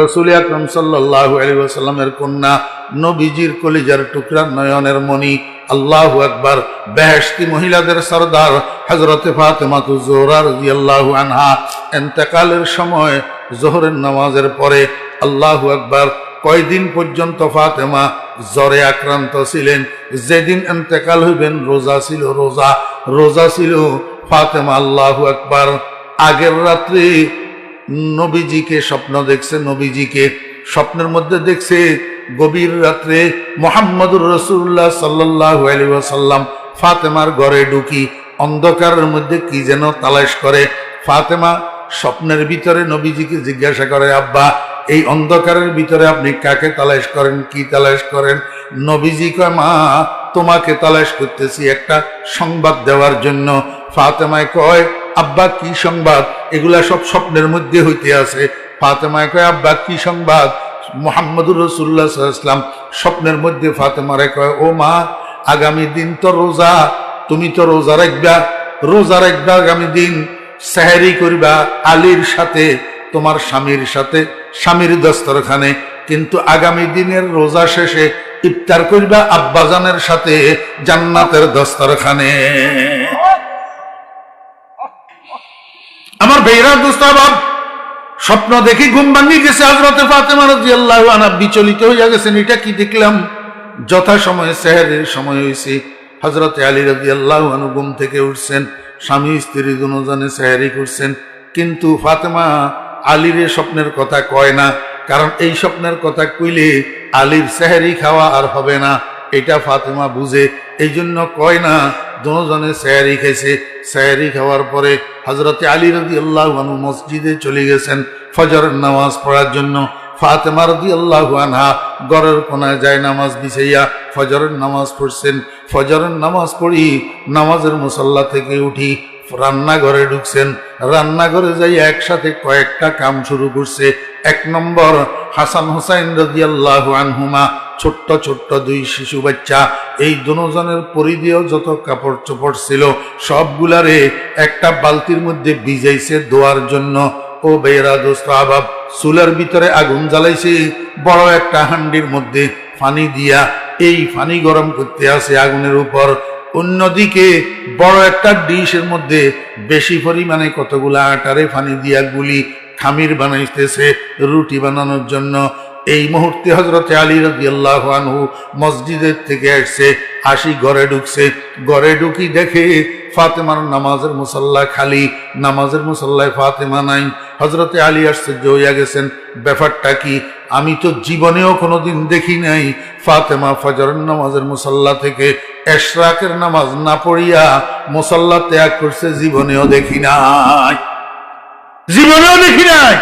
রসুল আকরম সাল্লাহ আলী ওসাল্লামের কন্যা নবীজির কলিজার টুকরা নয়নের মণি, আল্লাহ আকবার, বেহেশতি মহিলাদের সর্দার হজরতে ফাতেমাতু জোহরা রাদিয়াল্লাহু আনহা, এন্তেকালের সময় জোহরের নামাজের পরে আল্লাহ আকবার কয়দিন পর্যন্ত ফাতেমা জ্বরে আক্রান্ত ছিলেন। যেদিন এন্তেকাল হইবেন রোজা ছিল রোজা রোজা ছিল ফাতেমা আল্লাহু আকবার। আগের রাত্রে নবীজিকে স্বপ্ন দেখছে, নবীজিকে স্বপ্নের মধ্যে দেখছে। গভীর রাত্রে মোহাম্মদুর রসুল্লাহ সাল্লাহ আলী ওয়াসাল্লাম ফাতেমার ঘরে ঢুকি, অন্ধকারের মধ্যে কি যেন তালাশ করে। ফাতেমা স্বপ্নের ভিতরে নবীজিকে জিজ্ঞাসা করে, আব্বা, এই অন্ধকারের ভিতরে আপনি কাকে তালাশ করেন, কি তালাশ করেন? নবীজি কয়, মা, তোমাকে তালাশ করতেছি একটা সংবাদ দেওয়ার জন্য। ফাতেমায় কয় আব্বা, কি সংবাদ? এগুলা সব স্বপ্নের মধ্যে হইতে আছে। ফাতেমায় কয়, আব্বা, কি সংবাদ? মোহাম্মদুর রসুল্লাহ ইসলাম স্বপ্নের মধ্যে ফাতেমারে কয়, ও মা, আগামী দিন তো রোজা, তুমি তো রোজা রাখবা রোজা রাখবা আগামী দিন, সেহারি করিবা, আলীর সাথে, তোমার স্বামীর সাথে, স্বামীর দস্তরখানে, কিন্তু আগামী দিনের রোজা শেষে ইফতার করিবা আব্বাজানের সাথে জান্নাতের দস্তরখানে। দুস্তাবাব স্বপ্ন দেখি ঘুম ভাঙি গেছে হজরতে ফাতেমা রাদিয়াল্লাহু আনহা। বিচলিত হইয়া গেছেন, এটা কি দেখলাম? যথা সময়ে সেহেরের সময় হয়েছে হজরতে আলী রাদিয়াল্লাহু আনহু ঘুম থেকে উঠছেন, স্বামী, স্ত্রী দুজনে সেহেরি করছেন। কিন্তু ফাতেমা আলীর স্বপ্নের কথা কয় না, কারণ এই স্বপ্নের কথা কইলে আলীর সেহেরি খাওয়া আর হবে না। এটা ফাতেমা বুঝে এই জন্য কয় না, দুজনে সেহারি খাইছে সেহারি খাওয়ার পরে হজরতে আলী রদি আল্লাহ মসজিদে চলে গেছেন ফজরের নামাজ পড়ার জন্য। ফাতেমা রদি আল্লাহ আনহা গড়ের কোনায় যায় নামাজ বিছাইয়া ফজরের নামাজ পড়ছেন। ফজরের নামাজ পড়ি, নামাজের মুসল্লা থেকে উঠি রান্নাঘরে ঢুকছেন। রান্নাঘরে যাই একসাথে কয়েকটা কাম শুরু করছে। এক নম্বর, হাসান হোসাইন রদিয়াল্লাহ আনহুমা ছোট্ট ছোট্ট দুই শিশু বাচ্চা, এই দুজনের পরিধেয় যত কাপড় চোপড় ছিল, সবগুলারে একটা বালতির মধ্যে ভিজাইছে দোয়ার জন্য। ও বেয়েরা দোস্ত, আবাব চুলার ভিতরে আগুন জ্বালাইছে, বড় একটা হান্ডির মধ্যে ফানি দিয়া এই ফানি গরম করতে আসে আগুনের উপর। অন্যদিকে বড় একটা ডিশের মধ্যে বেশি পরিমাণে কতগুলা আটারে ফানি দিয়া গুলি খামির বানাইতেছে রুটি বানানোর জন্য। এই মুহূর্তে হজরতে আলী রাজি আনহু মসজিদের থেকে আসছে আসি ঘরে ঢুকছে। ঘরে ঢুকি দেখে ফাতেমার নামাজের মুসল্লা খালি, নামাজের মুসল্লায় ফাতেমা নাই। হজরতে আলী আশ্চর্য হইয়া গেছেন, ব্যাপারটা কি? আমি তো জীবনেও কোনোদিন দেখি নাই ফাতেমা ফজরের নামাজের মুসল্লা থেকে এশরাকের নামাজ না পড়িয়া মুসল্লা ত্যাগ করছে, জীবনেও দেখি নাই। জীবনেও দেখি নাই।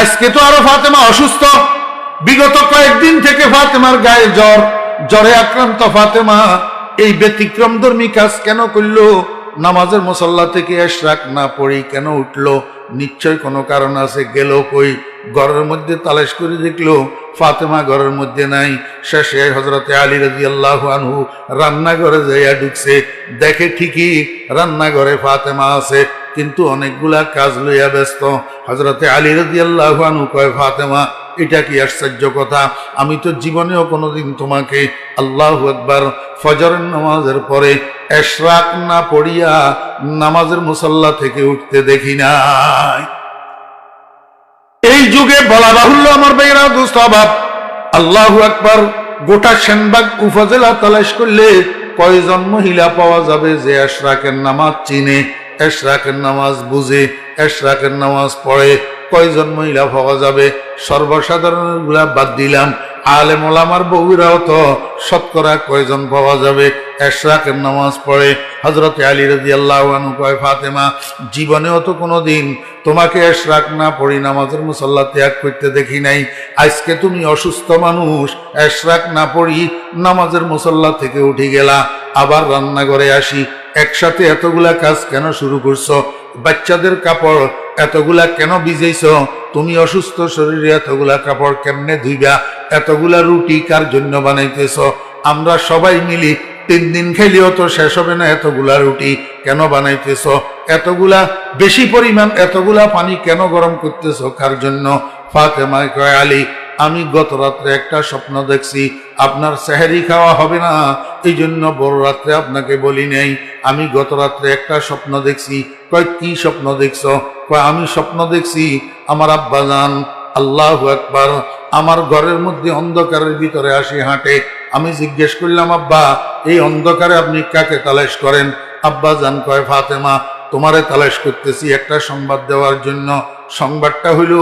আজকে তো আরও ফাতেমা অসুস্থ। বিগত কয়েকদিন থেকে ফাতেমার গায়ে জ্বর, জ্বরে আক্রান্ত ফাতেমা। এই ব্যতিক্রম ধর্মী কাজ কেন করল? নামাজের মুসল্লা থেকে এশরাক না পড়ি কেন উঠল? নিশ্চয় কোনো কারণ আছে? গেল কই? ঘরের মধ্যে তালাশ করে দেখল, ফাতেমা ঘরের মধ্যে নাই। শেষে হজরতে আলী রাজি আল্লাহ আনহু রান্নাঘরে যাইয়া ঢুকছে। দেখে ঠিকই রান্নাঘরে ফাতেমা আছে, কিন্তু অনেকগুলা কাজ লইয়া ব্যস্ত। হজরতে আলী রাজি আল্লাহ আনহু কয়, ফাতেমা এটা কি আশ্চর্য কথা? আমি তো জীবনেও কোনোদিন তোমাকে আল্লাহ একবার ফজরের নামাজের পরে এশরাক না পড়িয়া নামাজের মুসল্লা থেকে উঠতে দেখি নাই। এই যুগে বলা বাহুল্য আমার বেয়েরা দুস্থ অভাব। আল্লাহ একবার গোটা সেনবাগ উপজেলা তালাশ করলে কয়জন মহিলা পাওয়া যাবে যে আশরাকের নামাজ চিনে? এশরাকের নামাজ বুঝে এশরাকের নামাজ পড়ে কয়জন মহিলা পাওয়া যাবে? সর্বসাধারণেরগুলা বাদ দিলাম। আলে মোলামার বউরাও তো শতকরা কয়জন পাওয়া যাবে? এশরাকের নামাজ পড়ে হজরত আলী রাজি আল্লাহ কয়, ফাতেমা, জীবনেও তো কোনোদিন তোমাকে এশরাক না পড়ি, নামাজের মুসল্লা ত্যাগ করতে দেখি নাই। আজকে তুমি অসুস্থ মানুষ, এশরাক না পড়ি, নামাজের মুসল্লা থেকে উঠে গেলা। আবার রান্নাঘরে আসি। একসাথে এতগুলা কাজ কেন শুরু করছ? বাচ্চাদের কাপড় এতগুলা কেন ভিজেছ তুমি অসুস্থ শরীরে এতগুলা কাপড় কেমনে ধুইবা? এতগুলা রুটি কার জন্য বানাইতেছ? আমরা সবাই মিলি তিন দিন খেলেও তো শেষ হবে না এতগুলা রুটি। কেন বানাইতেছ? এতগুলা বেশি পরিমাণ এতগুলা পানি কেন গরম করতেছ? কার জন্য? ফাতেমা কয়, আলী আমি গত রাত্রে একটা স্বপ্ন দেখছি, আপনার সেহারি খাওয়া হবে না এই জন্য বড় রাত্রে আপনাকে বলি নেই। আমি গত রাত্রে একটা স্বপ্ন দেখছি, কয়, কি স্বপ্ন দেখছ? কয়, আমি স্বপ্ন দেখছি, আমার আব্বা যান, আল্লাহ একবার আমার ঘরের মধ্যে অন্ধকারের ভিতরে আসি হাঁটে। আমি জিজ্ঞেস করলাম, আব্বা, এই অন্ধকারে আপনি কাকে তালাশ করেন? আব্বা জান কয়, ফাতেমা তোমারে তালাশ করতেছি একটা সংবাদ দেওয়ার জন্য। সংবাদটা হইল,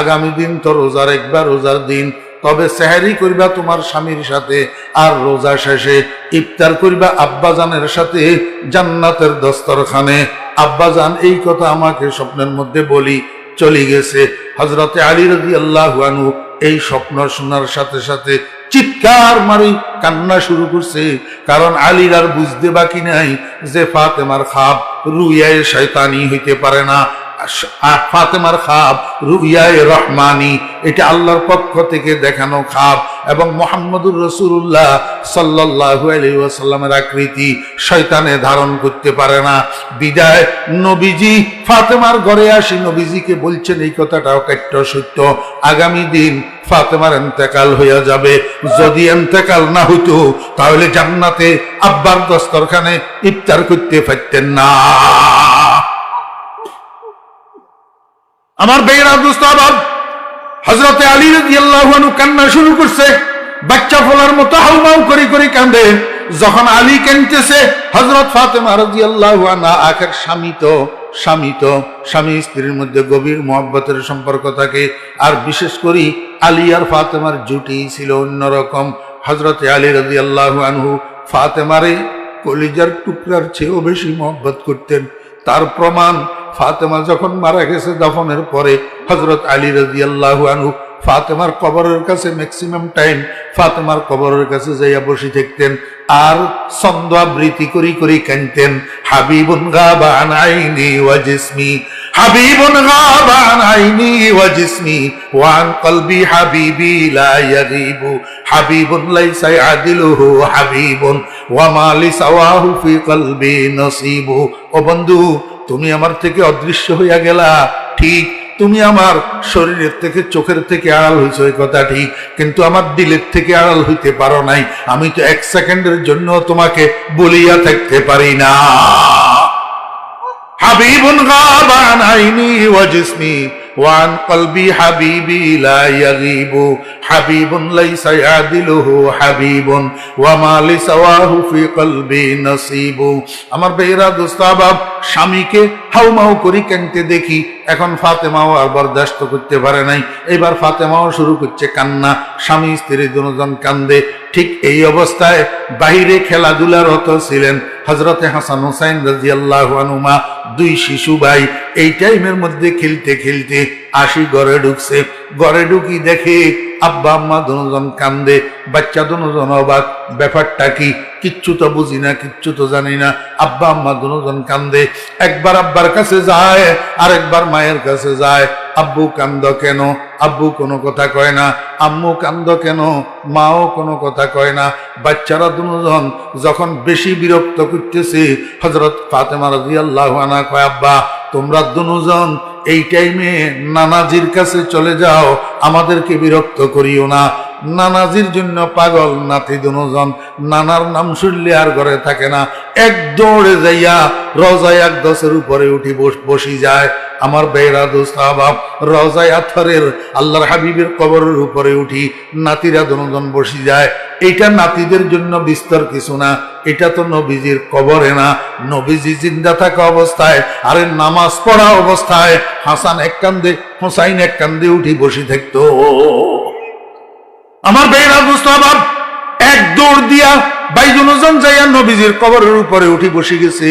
আগামী দিন তো রোজার একবার রোজার দিন, তবে সেহারি করিবা তোমার স্বামীর সাথে আর রোজা শেষে। ইফতার করিবা আব্বাজানের সাথে জান্নাতের দস্তরখানে। আব্বাজান এই কথা আমাকে স্বপ্নের মধ্যে বলি, চলে গেছে। হজরতে আলী রদি আল্লাহ এই স্বপ্ন শোনার সাথে সাথে চিৎকার মারি কান্না শুরু করছে। কারণ আলীর আর বুঝতে বাকি নাই যে ফাতেমার খাপ রুইয়ায় শয়তানি হইতে পারে না। ফাতেমার খাব রুইয়ায় রহমানি, এটা আল্লাহর পক্ষ থেকে দেখানো খাব। এবং মোহাম্মদুর রসুল্লাহ সাল্লাহ আলাইসাল্লামের আকৃতি শয়তানে ধারণ করতে পারে না। বিদায়, নবীজি, ফাতেমার ঘরে আসি, নবীজিকে বলছেন, এই কথাটাও কাট্য সত্য। আগামী দিন ফাতেমার এন্তেকাল হইয়া যাবে। যদি এন্তেকাল না হইতো, তাহলে জান্নাতে আব্বার দস্তরখানে ইফতার করতে পারতেন না। আমার বেগরা দুস্তাবাদ হজরতে আলী আনহু কান্না শুরু করছে, বাচ্চা ফলার মতো হাউমাউ করি করি কান্দে। যখন আলী কানতেছে হজরত ফাতেমা আনহা আখের স্বামী তো স্বামী তো, স্বামী স্ত্রীর মধ্যে গভীর মহব্বতের সম্পর্ক থাকে। আর বিশেষ করি আলী আর ফাতেমার জুটি ছিল অন্যরকম। হজরতে আলী রাদিয়াল্লাহু আনহু ফাতেমারে কলিজার টুকরার চেয়েও বেশি মহব্বত করতেন। তার প্রমাণ ফাতেমা যখন মারা গেছে দাফনের পরে হজরত আলী রাজি আল্লাহ আনহু ফাতেমার কবরের কাছে ম্যাক্সিমাম টাইম ফাতেমার কবরের কাছে যাইয়া বসে থাকতেন আর ছন্দ আবৃত্তি করি করি কানতেন, হাবিবুন গাবান আইনি ওয়া জিসমি, হাবিবুন গাবান আইনি ওয়া জিসমি ওয়ান কলবি হাবিবি লা ইয়াগিবু, হাবিবুন লাইসা ইয়াদিলুহু হাবিবুন, ওয়া মা লিসাওয়াহু ফি কলবি নসিবু। ও বন্ধু তুমি আমার থেকে অদৃশ্য হইয়া গেলা। ঠিক, তুমি আমার শরীরের থেকে, চোখের থেকে আড়াল হইছো, এই কথা ঠিক, কিন্তু আমার দিলের থেকে আড়াল হইতে পারো নাই। আমি তো এক সেকেন্ডের জন্য তোমাকে বলিয়া থাকতে পারি না। হাবিবুন গাবান আইনি وعن قلبي حبيبي لا يغيب حبيب ليس يعدله حبيب وما لسواه في قلبي نصيب আমার বেহরা দোস্তাবাব স্বামীকে হাউমাউ করি কানতে দেখি, এখন ফাতেমাও আর বরদাস্ত করতে পারে নাই। এবার ফাতেমাও শুরু করছে কান্না, স্বামী, স্ত্রী দুজন কান্দে। ঠিক এই অবস্থায় বাহিরে খেলাধুলার হতো ছিলেন হজরতে হাসান হুসাইন রাজিয়াল্লাহ আনুমা দুই শিশু ভাই। এই টাইমের মধ্যে খেলতে খেলতে আসি ঘরে ঢুকছে ঘরে ঢুকি দেখে আব্বা আম্মা দুজন কান্দে, বাচ্চা দুজন অবাক, ব্যাপারটা কি? কিচ্ছু তো বুঝি না, কিচ্ছু তো জানি না। আব্বা আম্মা দুজন কান্দে, একবার আব্বার কাছে যায়, আরেকবার মায়ের কাছে যায়। আব্বু কান্দ কেন? আব্বু কোনো কথা কয় না। আম্মু কান্দ কেন? মাও কোনো কথা কয় না। বাচ্চারা দুজন যখন বেশি বিরক্ত করতেছে হজরত ফাতেমা রাজি আল্লাহ আনা কয়, আব্বা, তোমরা দুজন এই টাইমে নানাজির কাছে চলে যাও আমাদেরকে বিরক্ত করিও না। নানাজির জন্য পাগল নাতি দুজন নানার নাম শুনলে আর ঘরে থাকে না। এক দৌড়ে যাইয়া রজায় এক দশের উপরে উঠি বস- যায়। আমার বেহরা দোস্তাবাব রজায় আথরের আল্লাহর হাবিবের কবরের উপরে উঠি, নাতিরা দুজন বসি যায়। এটা নাতিদের জন্য বিস্তর কিছু না। এটা তো নবীজির কবরে না। নবীজি জিন্দা থাকা অবস্থায়, আরে নামাজ পড়া অবস্থায়, হাসান এক কান্দে, হোসাইন এক কান্দে উঠি বসি থাকতো। আমার বেহরা মুস্তাবাব এক দৌড় দিয়া বাইজনজন যাইয়া নবীজির কবরের উপরে উঠি বসে গেছে।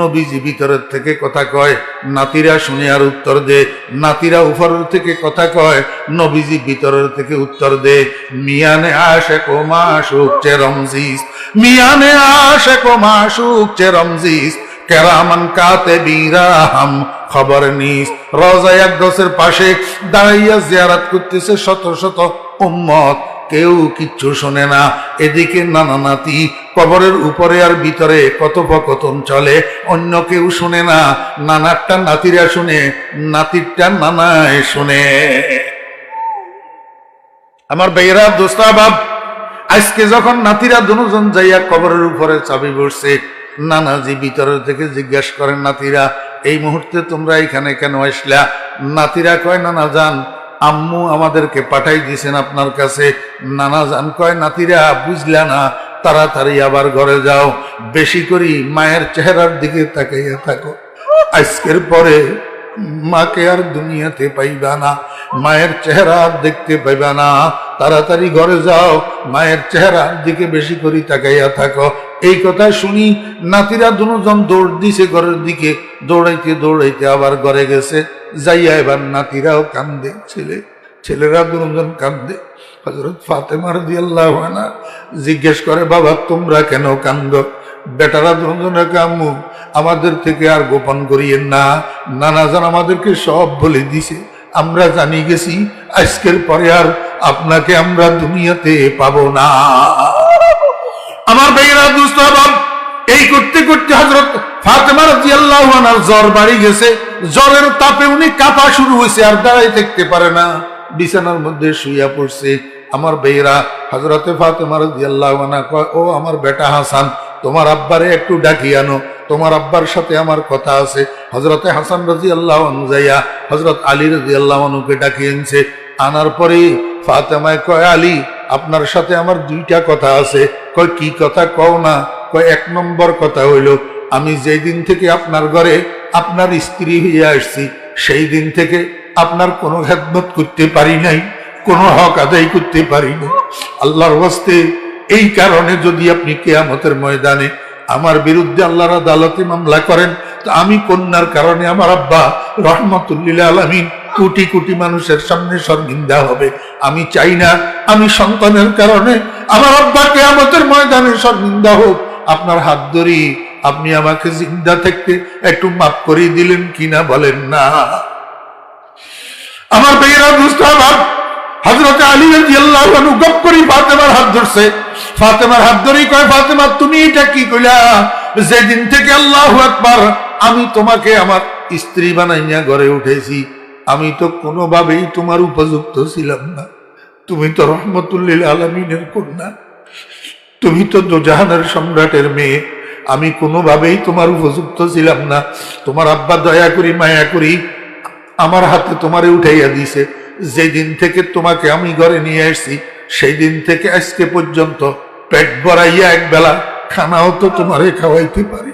নবীজি ভিতরের থেকে কথা কয়, নাতিরা শুনে আর উত্তর দে। নাতিরা উপরের থেকে কথা কয়, নবীজি ভিতরের থেকে উত্তর দে। মিয়ানে আসে মিয়ানে আসে কেরামান কাতে বিরাহাম খবর নিস। রোজা একদশের পাশে দাঁড়াইয়া জিয়ারাত করতেছে শত শত উম্মত, কেউ কিচ্ছু শোনে না। এদিকে নানা নাতি, কবরের উপরে আর ভিতরে কথোপকথন চলে, অন্য কেউ শুনে না। নানারটা নাতিরা শুনে, নাতিরটা নানায় শুনে। আমার বেয়েরা দোস্তাবাব আজকে যখন নাতিরা দুজন যাইয়া কবরের উপরে চাবি বসছে, নানাজি ভিতরের থেকে জিজ্ঞেস করেন, নাতিরা, এই মুহূর্তে তোমরা এখানে কেন আসলা? নাতিরা কয়, নানা, যান আম্মু আমাদেরকে পাঠাই দিয়েছেন আপনার কাছে। নানা যান কয়, নাতিরা, বুঝলা না, তাড়াতাড়ি আবার ঘরে যাও। বেশি করি মায়ের চেহারার দিকে তাকাইয়া থাকো। আজকের পরে মাকে আর দুনিয়াতে পাইবা না। মায়ের চেহারা দেখতে পাইবা না। তাড়াতাড়ি ঘরে যাও, মায়ের চেহারার দিকে বেশি করে তাকাইয়া থাকো। এই কথা শুনি নাতিরা দুজন দৌড় দিছে ঘরের দিকে। দৌড়াইতে দৌড়াইতে আবার ঘরে গেছে। যাইয়া এবার নাতিরাও কান্দে, ছেলে, ছেলেরা দুজন কান্দে। হজরত ফাতেমার দিয়াল্লাহ না জিজ্ঞেস করে, বাবা, তোমরা কেন কান্দ? বেটারা দুজনে কামু, আমাদের থেকে আর গোপন করিয়েন না। নানা নানাজান আমাদেরকে সব বলে দিছে। আমরা জানি গেছি, আজকের পরে আর আপনাকে আমরা দুনিয়াতে পাবো না। আমার দুস্তাবাব এই করতে করতে হজরত ফাতেমা রাদিয়াল্লাহু আনহার জ্বর বাড়ি গেছে। জ্বরের তাপে উনি কাঁপা শুরু হয়েছে আর দাঁড়াই থাকতে পারে না। বিছানার মধ্যে শুইয়া পড়ছে। আমার বেয়েরা হজরতে ফাতেমা রাদিয়াল্লাহু আনহা কয়, ও আমার বেটা হাসান, তোমার আব্বারে একটু ডাকি আনো। তোমার আব্বার সাথে আমার কথা আছে। হজরতে হাসান রাজি আল্লাহ যাইয়া হজরত আলী রাজি আল্লাহ অনুকে ডাকি আনছে। আনার পরে ফাতেমায় কয়, আলী, আপনার সাথে আমার দুইটা কথা আছে। কয়, কি কথা? কও না। এক নম্বর কথা হইল, আমি যেই দিন থেকে আপনার ঘরে আপনার স্ত্রী হইয়া আসছি, সেই দিন থেকে আপনার কোনো খেদমত করতে পারি নাই, কোনো হক আদায় করতে পারি নাই। আল্লাহর হস্তে এই কারণে যদি আপনি কেয়ামতের ময়দানে আমার বিরুদ্ধে আল্লাহর আদালতে মামলা করেন, তো আমি কন্যার কারণে আমার আব্বা রহমতুল্লিল আলমিন কোটি কোটি মানুষের সামনে শর্মিন্দা হবে। আমি চাই না, আমি সন্তানের কারণে আমার আব্বা কেয়ামতের ময়দানে শর্মিন্দা হোক। আপনার হাত ধরি, আপনি আমাকে জিন্দা থাকতে একটু মাফ করে দিলেন কিনা বলেন না। আমার বেয়েরা দুস্তাবাব হজরতে আলী গপ করি ফাতেমার হাত ধরছে। ফাতেমার হাত ধরেই কয়, ফাতেমা, তুমি এটা কি কইলা? যেদিন থেকে আল্লাহু আকবার, আমি তোমাকে আমার স্ত্রী বানাইয়া ঘরে উঠেছি। আমি তো কোনোভাবেই তোমার উপযুক্ত ছিলাম না। তুমি তো রহমতুল্লিল আলমিনের কন্যা। তুমি তো দোজাহানের সম্রাটের মেয়ে। আমি কোনোভাবেই তোমার উপযুক্ত ছিলাম না। তোমার আব্বা দয়া করি, মায়া করি, আমার হাতে তোমারে উঠাইয়া দিছে। যেদিন থেকে তোমাকে আমি ঘরে নিয়ে আসছি সেই দিন থেকে আজকে পর্যন্ত পেট ভরাইয়া এক বেলা খানাও তো তোমারে খাওয়াইতে পারি।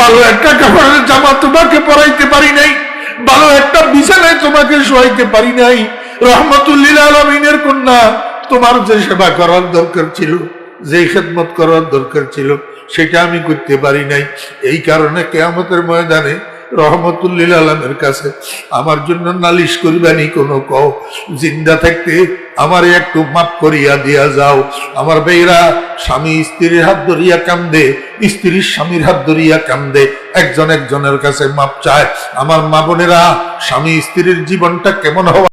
ভালো একটা কাপড়ের জামা তোমাকে পরাইতে পারি নাই। ভালো একটা বিছানায় তোমাকে শোয়াইতে পারি নাই। রহমতুল্লিল আলমিনের কন্যা তোমার যে সেবা করার দরকার ছিল, যে খেদমত করার দরকার ছিল, সেটা আমি করতে পারি নাই। এই কারণে কেয়ামতের ময়দানে রহমতুল্লিল আলমের কাছে আমার জন্য নালিশ করিবানি কোনো কও, জিন্দা থাকতে আমার একটু মাপ করিয়া দিয়া যাও। আমার বেয়েরা স্বামী স্ত্রীর হাত ধরিয়া কান্দে, স্ত্রীর স্বামীর হাত ধরিয়া কান্দে, একজন একজনের কাছে মাপ চায়। আমার মা বোনেরা, স্বামী স্ত্রীর জীবনটা কেমন হওয়া